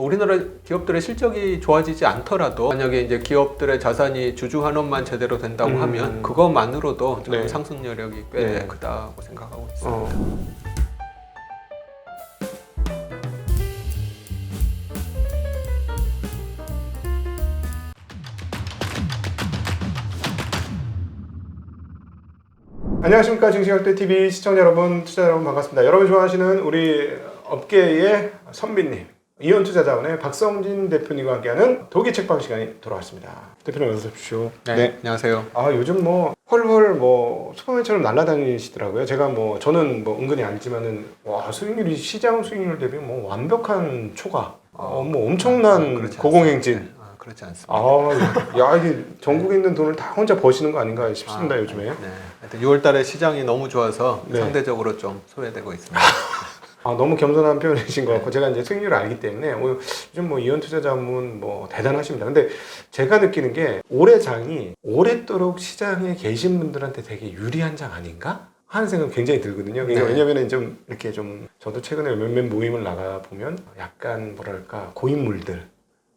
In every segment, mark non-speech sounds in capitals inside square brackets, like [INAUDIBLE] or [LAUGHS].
뭐 우리나라 기업들의 실적이 좋아지지 않더라도 만약에 이제 기업들의 자산이 주주 환원만 제대로 된다고 음. 하면 그것만으로도 좀 네. 상승 여력이 꽤 네. 크다고 생각하고 있습니다. 어. 안녕하십니까 증시학대 TV 시청자 여러분, 투자 여러분 반갑습니다. 여러분 좋아하시는 우리 업계의 선비님 이온투자자원의 박성진 대표님과 함께하는 독일 책방 시간이 돌아왔습니다. 대표님 어서 오십시오. 네, 안녕하세요. 아 요즘 뭐 헐헐 뭐 슈퍼맨처럼 날아다니시더라고요. 제가 뭐 저는 뭐 은근히 알지만은 와 수익률이 시장 수익률 대비 뭐 완벽한 초과. 어, 뭐 엄청난 그렇지 고공행진. 아, 그렇지 않습니다. 아, 야 이게 전국에 있는 돈을 다 혼자 버시는 거 아닌가 싶습니다 아, 요즘에. 네. 하여튼 6월 달에 시장이 너무 좋아서 네. 상대적으로 좀 소외되고 있습니다. [LAUGHS] 아 너무 겸손한 표현이신 것 같고 제가 이제 수익률을 알기 때문에 뭐 요즘 뭐 이원 투자자문 뭐 대단하십니다. 근데 제가 느끼는 게 올해 장이 오랫도록 시장에 계신 분들한테 되게 유리한 장 아닌가? 하는 생각 굉장히 들거든요. 그러니까 네. 왜냐면은 좀 이렇게 좀 저도 최근에 몇몇 모임을 나가 보면 약간 뭐랄까 고인물들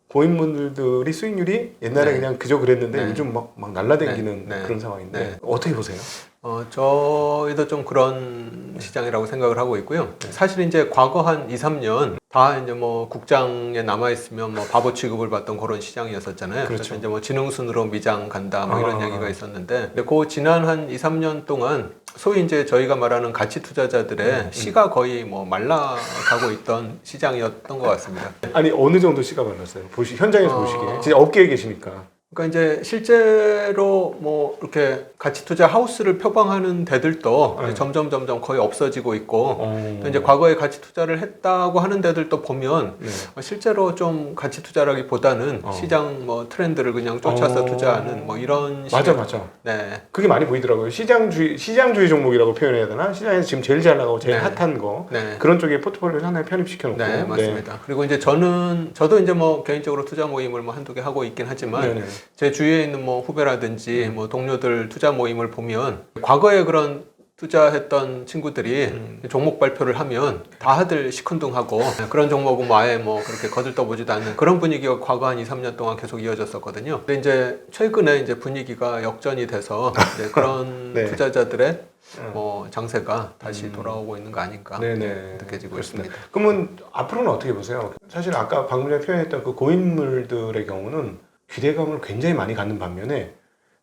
고인물들이 수익률이 옛날에 네. 그냥 그저 그랬는데 네. 요즘 막, 막 날라다니는 네. 네. 그런 상황인데 네. 어떻게 보세요? 어, 저희도 좀 그런 시장이라고 생각을 하고 있고요. 사실 이제 과거 한 2, 3년 다 이제 뭐 국장에 남아 있으면 뭐 바보 취급을 받던 그런 시장이었었잖아요. 그렇죠. 래서 이제 뭐 지능순으로 미장 간다 뭐 이런 아. 얘기가 있었는데 근데 그 지난 한 2, 3년 동안 소위 이제 저희가 말하는 가치 투자자들의 음, 시가 거의 뭐 말라가고 있던 시장이었던 것 같습니다. 아니 어느 정도 시가 발랐어요? 보시 현장에서 어. 보시기에 진짜 업계에 계시니까 그러니까 이제 실제로 뭐 이렇게 가치 투자 하우스를 표방하는 데들도 네. 점점 점점 거의 없어지고 있고 어. 또 이제 과거에 가치 투자를 했다고 하는 데들도 보면 네. 어, 실제로 좀 가치 투자라기보다는 어. 시장 뭐 트렌드를 그냥 쫓아서 어. 투자하는 뭐 이런 맞아 식의- 맞아 네. 그게 많이 보이더라고요 시장주의 시장주의 종목이라고 표현해야 되나 시장에서 지금 제일 잘 나가고 제일 네. 핫한 거 네. 그런 쪽에 포트폴리오를 하나에 편입시켜 놓고 네, 맞습니다. 그리고 이제 저는 저도 이제 뭐 개인적으로 투자 모임을 뭐 한두 개 하고 있긴 하지만 네. 네네. 제 주위에 있는 뭐 후배라든지 음. 뭐 동료들 투자 모임을 보면 과거에 그런 투자했던 친구들이 음. 종목 발표를 하면 다들 시큰둥하고 그런 종목은 뭐 아예 뭐 그렇게 거들떠보지도 않는 그런 분위기가 과거 한 2, 3년 동안 계속 이어졌었거든요. 근데 이제 최근에 이제 분위기가 역전이 돼서 [LAUGHS] 그런 네. 투자자들의 음. 뭐 장세가 다시 음. 돌아오고 있는 거 아닌가 네네. 느껴지고 그렇습니다. 있습니다. 그러면 앞으로는 어떻게 보세요? 사실 아까 방금 전에 표현했던 그 고인물들의 경우는 기대감을 굉장히 많이 갖는 반면에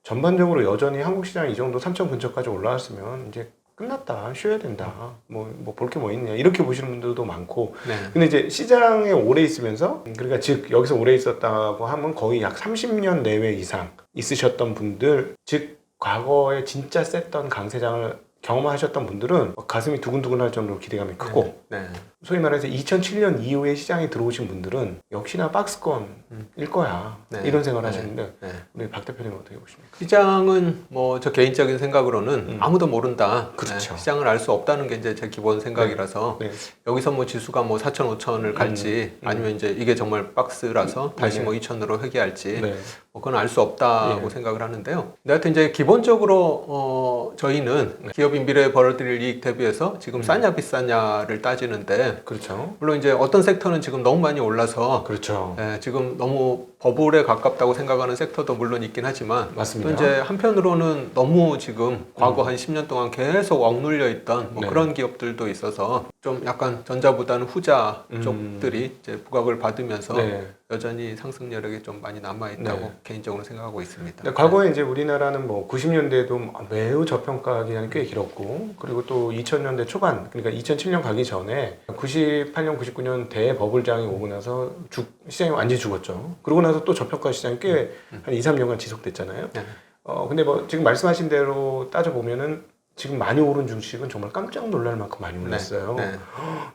전반적으로 여전히 한국 시장이 이 정도 3천 근처까지 올라왔으면 이제 끝났다 쉬어야 된다. 뭐 뭐 볼 게 뭐 있냐? 이렇게 보시는 분들도 많고. 네. 근데 이제 시장에 오래 있으면서 그러니까 즉 여기서 오래 있었다고 하면 거의 약 30년 내외 이상 있으셨던 분들 즉 과거에 진짜 셌던 강세장을 경험하셨던 분들은 가슴이 두근두근할 정도로 기대감이 크고. 네. 소위 말해서 2007년 이후에 시장에 들어오신 분들은 역시나 박스권일 거야 네. 이런 생각을 네. 하시는데 네. 우리 박 대표님 어떻게 보십니까? 시장은 뭐 저 개인적인 생각으로는 음. 아무도 모른다. 그렇죠. 네, 시장을 알 수 없다는 게 이제 제 기본 생각이라서 네. 여기서 뭐 지수가 뭐 4천, 5천을 갈지 음. 아니면 이제 이게 정말 박스라서 다시 네. 뭐 2천으로 회귀할지 네. 뭐 그건 알 수 없다고 예. 생각을 하는데요. 근데 하여튼 이제 기본적으로 어 저희는 기업인 미래에 벌어들일 이익 대비해서 지금 음. 싸냐 비싸냐를 따지는데 그렇죠. 물론 이제 어떤 섹터는 지금 너무 많이 올라서 그렇죠. 예, 지금 너무 버블에 가깝다고 생각하는 섹터도 물론 있긴 하지만 또 맞습니다. 이제 한편으로는 너무 지금 과거 한 10년 동안 계속 억눌려 있던 뭐 네. 그런 기업들도 있어서 좀 약간 전자보다는 후자 음. 쪽들이 이제 부각을 받으면서 네. 여전히 상승 여력이 좀 많이 남아 있다고 네. 개인적으로 생각하고 있습니다. 근데 과거에 이제 우리나라는 뭐 90년대도 매우 저평가 기간이 꽤 길었고 그리고 또 2000년대 초반 그러니까 2007년 가기 전에 98년 99년 대버블장이 오고 나서 죽, 시장이 완전히 죽었죠. 그러고 나서 또 저평가 시장이 꽤한 2, 3년간 지속됐잖아요. 네. 어 근데 뭐 지금 말씀하신 대로 따져 보면은 지금 많이 오른 주식은 정말 깜짝 놀랄 만큼 많이 올랐어요. 네.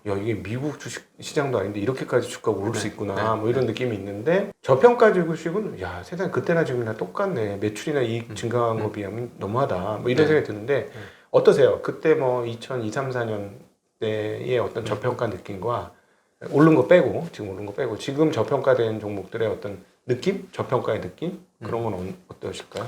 야 이게 미국 주식 시장도 아닌데 이렇게까지 주가가 오를 네, 수 있구나 네, 뭐 이런 느낌이 있는데 저평가 주식은 야 세상 그때나 지금이나 똑같네 매출이나 이익 음. 증가한 거 비하면 너무하다 뭐 이런 네. 생각이 드는데 어떠세요? 그때 뭐 2002, 3, 4년 때의 어떤 음. 저평가 느낌과 오른 거 빼고 지금 오른 거 빼고 지금 저평가된 종목들의 어떤 느낌, 저평가의 느낌 그런 건 어- 어떠실까요?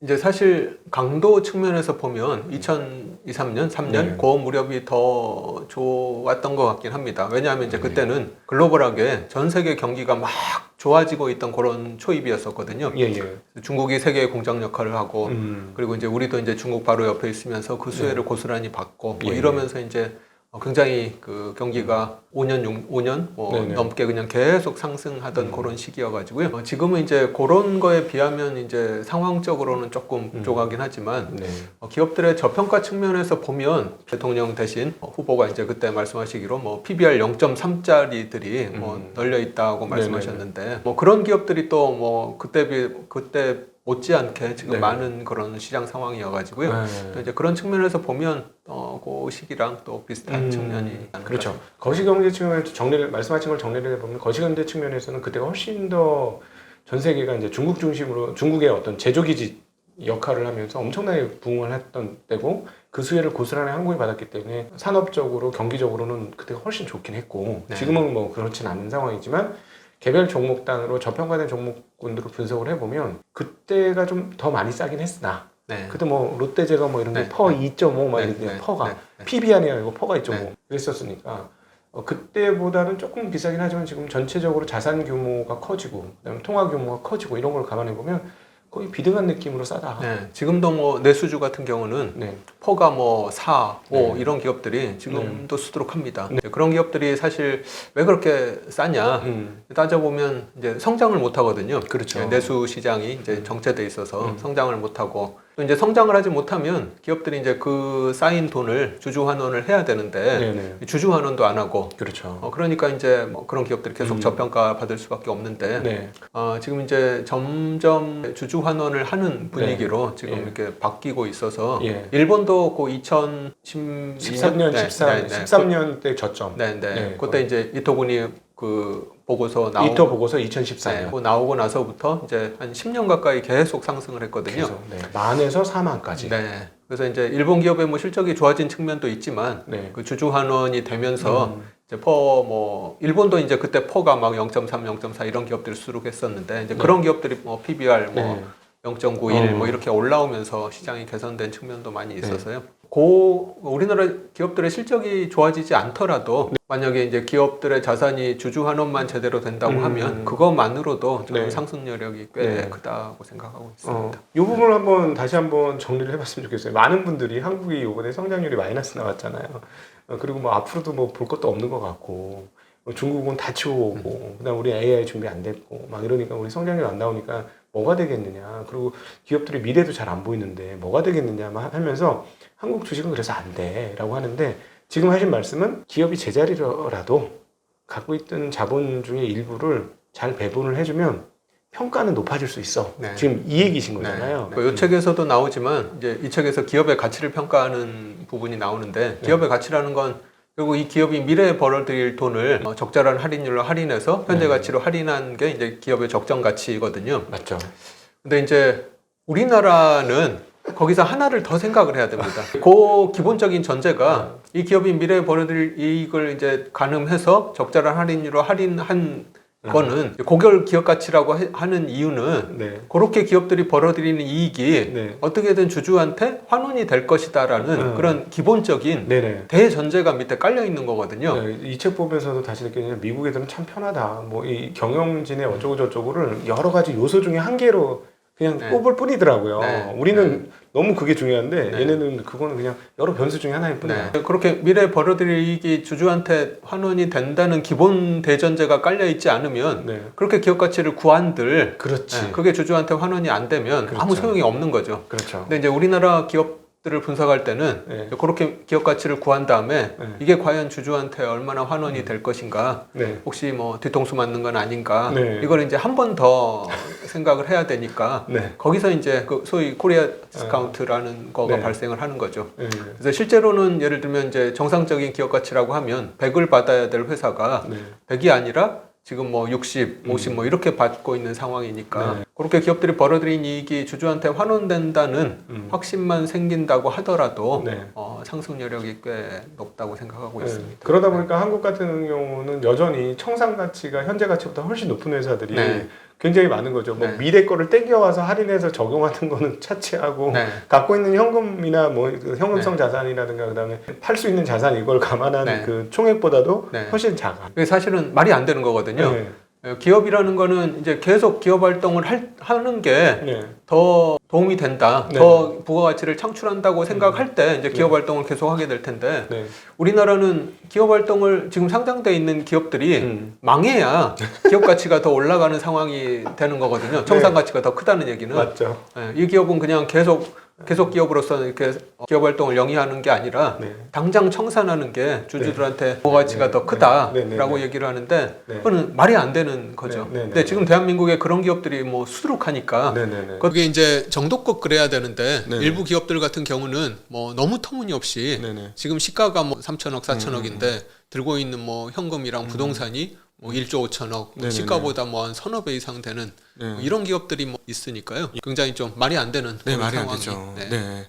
이제 사실 강도 측면에서 보면 2023년, 3년 네. 그 무렵이 더 좋았던 것 같긴 합니다. 왜냐하면 이제 그때는 글로벌하게 전 세계 경기가 막 좋아지고 있던 그런 초입이었었거든요. 예, 예. 중국이 세계의 공장 역할을 하고 음. 그리고 이제 우리도 이제 중국 바로 옆에 있으면서 그 수혜를 고스란히 받고 뭐 예, 이러면서 이제 어, 굉장히 그 경기가 5년, 6, 5년 뭐. 넘게 그냥 계속 상승하던 음. 그런 시기여가지고요. 어, 지금은 이제 그런 거에 비하면 이제 상황적으로는 조금 음. 부족하긴 하지만 네. 어, 기업들의 저평가 측면에서 보면 대통령 대신 어, 후보가 이제 그때 말씀하시기로 뭐 PBR 0.3짜리들이 뭐 음. 널려 있다고 말씀하셨는데 뭐 그런 기업들이 또 뭐 그때 비 그때 못지않게 지금 네. 많은 그런 시장 상황이어가지고요. 또 네. 이제 그런 측면에서 보면 어, 그 시기랑 또 비슷한 음, 측면이 그렇죠. 거시경제 측면에서 정리를 말씀하신 걸 정리를 해보면 거시경제 측면에서는 그때가 훨씬 더 전 세계가 이제 중국 중심으로 중국의 어떤 제조기지 역할을 하면서 엄청나게 부흥을 했던 때고 그 수혜를 고스란히 한국이 받았기 때문에 산업적으로 경기적으로는 그때가 훨씬 좋긴 했고 네. 지금은 뭐 그렇진 않은 상황이지만 개별 종목단으로 저평가된 종목군들을 분석을 해보면 그때가 좀 더 많이 싸긴 했으나 네. 그때 뭐 롯데제가 뭐 이런 네, 게퍼 네. 2.5막 네, 이렇게 네, 퍼가 네, 네. PBR이 아니고 퍼가 2.5 네. 그랬었으니까 어, 그때보다는 조금 비싸긴 하지만 지금 전체적으로 자산 규모가 커지고 그다음에 통화 규모가 커지고 이런 걸 감안해 보면 거의 비등한 느낌으로 싸다. 네. 지금도 뭐 내수주 같은 경우는 네. 퍼가 뭐 4, 5 네. 이런 기업들이 지금도 수두룩합니다. 네. 그런 기업들이 사실 왜 그렇게 싸냐 음. 따져보면 이제 성장을 못 하거든요. 그렇죠. 네, 내수 시장이 이제 정체돼 있어서 음. 성장을 못 하고 또 이제 성장을 하지 못하면 기업들이 이제 그 쌓인 돈을 주주 환원을 해야 되는데 네네. 주주 환원도 안 하고 그렇죠. 어, 그러니까 이제 뭐 그런 기업들이 계속 음. 저평가 받을 수밖에 없는데 네. 어, 지금 이제 점점 주주 환원을 하는 분위기로 지금 예. 이렇게 바뀌고 있어서 예. 일본도 그 2012년 13년, 14, 13년 때 저점. 네, 네. 네, 그때 이제 이토군이 그 보고서 나오고 이터 보고서 네, 2014년. 그거 나오고 나서부터 이제 한 10년 가까이 계속 상승을 했거든요. 계속 네. 만에서 4만까지. 네. 그래서 이제 일본 기업의 뭐 실적이 좋아진 측면도 있지만 네. 그 주주 환원이 되면서 음. 이제 퍼뭐 일본도 이제 그때 퍼가 막 0.3, 0.4 이런 기업들이 수록했었는데 이제 네. 그런 기업들이 뭐 PBR 뭐 네. 0.91 어. 뭐 이렇게 올라오면서 시장이 개선된 측면도 많이 있어서요. 고 우리나라 기업들의 실적이 좋아지지 않더라도 만약에 이제 기업들의 자산이 주주 환원만 제대로 된다고 음. 하면 그것만으로도 네. 상승력이 꽤 네. 크다고 생각하고 어, 있습니다. 이 부분을 한번 다시 한번 정리를 해봤으면 좋겠어요. 많은 분들이 한국이 이번에 성장률이 마이너스 나왔잖아요. 어, 그리고 뭐 앞으로도 뭐 볼 것도 없는 것 같고 뭐 중국은 다 치워오고 그다음 우리 AI 준비 안 됐고 막 이러니까 우리 성장률 안 나오니까 뭐가 되겠느냐. 그리고 기업들의 미래도 잘 안 보이는데 뭐가 되겠느냐 막 하면서 한국 주식은 그래서 안 돼 라고 하는데 지금 하신 말씀은 기업이 제자리라도 갖고 있던 자본 중에 일부를 잘 배분을 해주면 평가는 높아질 수 있어. 네. 지금 이 얘기신 거잖아요. 네. 이 책에서도 나오지만 이제 이 책에서 기업의 가치를 평가하는 부분이 나오는데 기업의 가치라는 건 결국 이 기업이 미래에 벌어들일 돈을 어, 적절한 할인율로 할인해서 현재 네. 가치로 할인한 게 이제 기업의 적정 가치거든요. 맞죠. 근데 이제 우리나라는 거기서 하나를 더 생각을 해야 됩니다. [LAUGHS] 그 기본적인 전제가 이 기업이 미래에 벌어들일 이익을 이제 가늠해서 적절한 할인율로 할인한 거는 고결 기업 가치라고 해- 하는 이유는 네. 그렇게 기업들이 벌어들이는 이익이 네. 어떻게든 주주한테 환원이 될 것이다라는 음. 그런 기본적인 네네. 대전제가 밑에 깔려 있는 거거든요. 네, 이책 보면서도 다시 느끼는 미국 애들은 참 편하다. 뭐 이 경영진의 어쩌고 저쩌고를 여러 가지 요소 중에 한 개로 그냥 네. 꼽을 뿐이더라고요. 네. 우리는 너무 그게 중요한데 네. 얘네는 그거는 그냥 여러 변수 중에 하나일 뿐이야. 네. 그렇게 미래에 벌어들일 이익이 주주한테 환원이 된다는 기본 대전제가 깔려 있지 않으면 네. 그렇게 기업 가치를 구한들 그렇지. 네, 그게 주주한테 환원이 안 되면 그렇죠. 아무 소용이 없는 거죠. 그렇죠. 근데 이제 우리나라 기업 들을 분석할 때는 네. 그렇게 기업 가치를 구한 다음에 네. 이게 과연 주주한테 얼마나 환원이 될 것인가 네. 혹시 뭐 뒤통수 맞는 건 아닌가 네. 이걸 이제 한 번 더 [LAUGHS] 생각을 해야 되니까 네. 거기서 이제 그 소위 코리아 디스카운트라는 거가 네. 발생을 하는 거죠. 네. 그래서 실제로는 예를 들면 이제 정상적인 기업 가치라고 하면 100을 받아야 될 회사가 네. 100이 아니라 지금 뭐 60, 50 뭐 이렇게 받고 있는 상황이니까 네. 그렇게 기업들이 벌어들인 이익이 주주한테 환원된다는 음. 확신만 생긴다고 하더라도 네. 어, 상승 여력이 꽤 높다고 생각하고 네. 있습니다. 그러다 보니까 한국 같은 경우는 여전히 청산 가치가 현재 가치보다 훨씬 높은 회사들이 네. 굉장히 많은 거죠. 뭐 네. 미래 거를 땡겨와서 할인해서 적용하는 [LAUGHS] 거는 차치하고 네. 갖고 있는 현금이나 뭐그 현금성 네. 자산이라든가 그다음에 팔 수 있는 자산 이걸 감안한 네. 그 총액보다도 네. 훨씬 작아. 사실은 말이 안 되는 거거든요. 네. 어, 기업이라는 거는 이제 계속 기업 활동을 할, 하는 게 네. 더 도움이 된다, 네. 더 부가가치를 창출한다고 생각할 때 이제 기업 활동을 계속 하게 될 텐데 네. 우리나라는 기업 활동을 지금 상장돼 있는 기업들이 음. 망해야 기업 가치가 더 올라가는 상황이 되는 거거든요. [LAUGHS] 청산 가치가 더 크다는 얘기는 네. 맞죠. 예, 이 기업은 그냥 계속 계속 기업으로서 이렇게 기업 활동을 영위하는 게 아니라 네. 당장 청산하는 게 주주들한테 부가가치가 네. 더 네. 크다라고 네. 네. 네. 얘기를 하는데 네. 그거는 말이 안 되는 거죠. 네. 네. 근데 지금 대한민국에 그런 기업들이 뭐 수두룩하니까 네네네. 그게 이제 정도껏 그래야 되는데 네네. 일부 기업들 같은 경우는 뭐 너무 터무니없이 네네. 지금 시가가 뭐 3천억, 음, 4천억인데 들고 있는 뭐 현금이랑 부동산이 뭐 1조 5천억, 네네네. 시가보다 뭐 한 서너 배 이상 되는 네. 뭐 이런 기업들이 뭐 있으니까요. 굉장히 좀 말이 안 되는 네 그런 말이 안 상황이. 되죠. 네. 네.